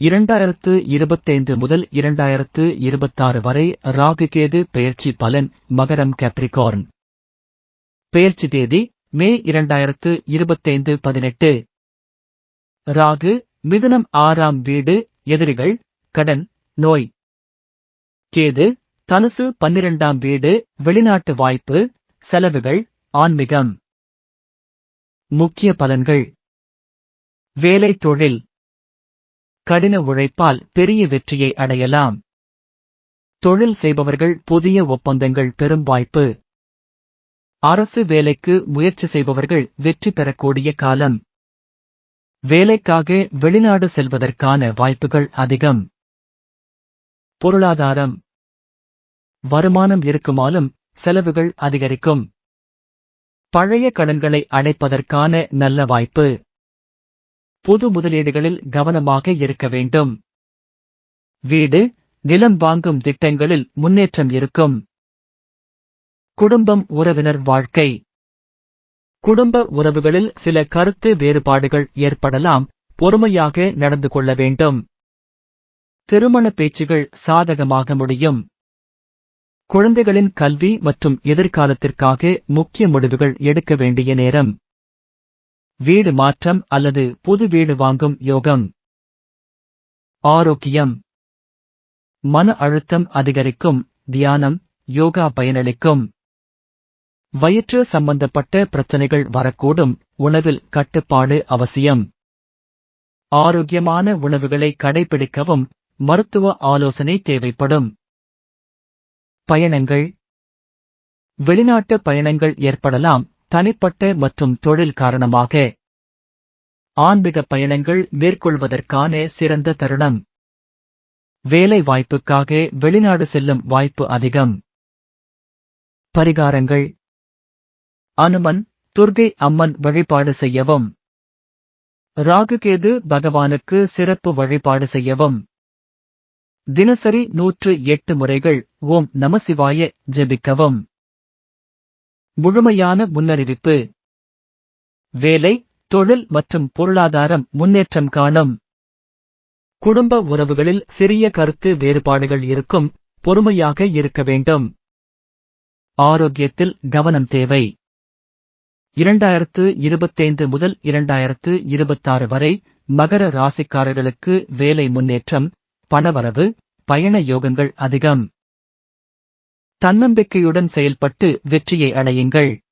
இரண்டாயிரத்து இருபத்தைந்து முதல் இரண்டாயிரத்து இருபத்தாறு வரை ராகு கேது பெயர்ச்சி பலன் மகரம் கேப்ரிகார்ன் பெயர்ச்சி தேதி மே இரண்டாயிரத்து இருபத்தைந்து பதினெட்டு. ராகு மிதுனம் ஆறாம் வீடு எதிரிகள் கடன் நோய். கேது தனுசு பன்னிரண்டாம் வீடு வெளிநாட்டு வாய்ப்பு செலவுகள் ஆன்மீகம். முக்கிய பலன்கள். வேலை தொழில். கடின உழைப்பால் பெரிய வெற்றியை அடையலாம். தொழில் செய்பவர்கள் புதிய ஒப்பந்தங்கள் பெறும் வாய்ப்பு. அரசு வேலைக்கு முயற்சி செய்பவர்கள் வெற்றி பெறக்கூடிய காலம். வேலைக்காக வெளிநாடு செல்வதற்கான வாய்ப்புகள் அதிகம். பொருளாதாரம். வருமானம் இருக்குமாலும் செலவுகள் அதிகரிக்கும். பழைய கடன்களை அடைப்பதற்கான நல்ல வாய்ப்பு. பொது முதலீடுகளில் கவனமாக இருக்க வேண்டும். வீடு நிலம் வாங்கும் திட்டங்களில் முன்னேற்றம் இருக்கும். குடும்பம் உறவினர் வாழ்க்கை. குடும்ப உறவுகளில் சில கருத்து வேறுபாடுகள் ஏற்படலாம். பொறுமையாக நடந்து கொள்ள வேண்டும். திருமண பேச்சுகள் சாதகமாக முடியும். குழந்தைகளின் கல்வி மற்றும் எதிர்காலத்திற்காக முக்கிய முடிவுகள் எடுக்க வேண்டிய நேரம். வீடு மாற்றம் அல்லது புது வீடு வாங்கும் யோகம். ஆரோக்கியம். மன அழுத்தம் அதிகரிக்கும் தியானம் யோகா பயனளிக்கும். வயிற்று சம்பந்தப்பட்ட பிரச்சனைகள் வரக்கூடும் உணவில் கட்டுப்பாடு அவசியம். ஆரோக்கியமான உணவுகளை கடைபிடிக்கவும் மருத்துவ ஆலோசனை தேவைப்படும். பயணங்கள். வெளிநாட்டு பயணங்கள் ஏற்படலாம் தனிப்பட்ட மற்றும் தொழில் காரணமாக ஆன்மீக பயணங்கள் மேற்கொள்வதற்கான சிறந்த தருணம். வேலை வாய்ப்புக்காக வெளிநாடு செல்லும் வாய்ப்பு அதிகம். பரிகாரங்கள். அனுமன் துர்கை அம்மன் வழிபாடு செய்யவும். ராகுகேது பகவானுக்கு சிறப்பு வழிபாடு செய்யவும். தினசரி நூற்று எட்டு முறைகள் ஓம் நமசிவாய ஜெபிக்கவும். முழுமையான முன்னறிவிப்பு. வேலை தொழில் மற்றும் பொருளாதாரம் முன்னேற்றம் காணும். குடும்ப உறவுகளில் சிறிய கருத்து வேறுபாடுகள் இருக்கும் பொறுமையாக இருக்க வேண்டும். ஆரோக்கியத்தில் கவனம் தேவை. இரண்டாயிரத்து இருபத்தைந்து முதல் இரண்டாயிரத்து இருபத்தாறு வரை மகர ராசிக்காரர்களுக்கு வேலை முன்னேற்றம் பணவரவு பயண யோகங்கள் அதிகம். தன்னம்பிக்கையுடன் செயல்பட்டு வெற்றியை அடையுங்கள்.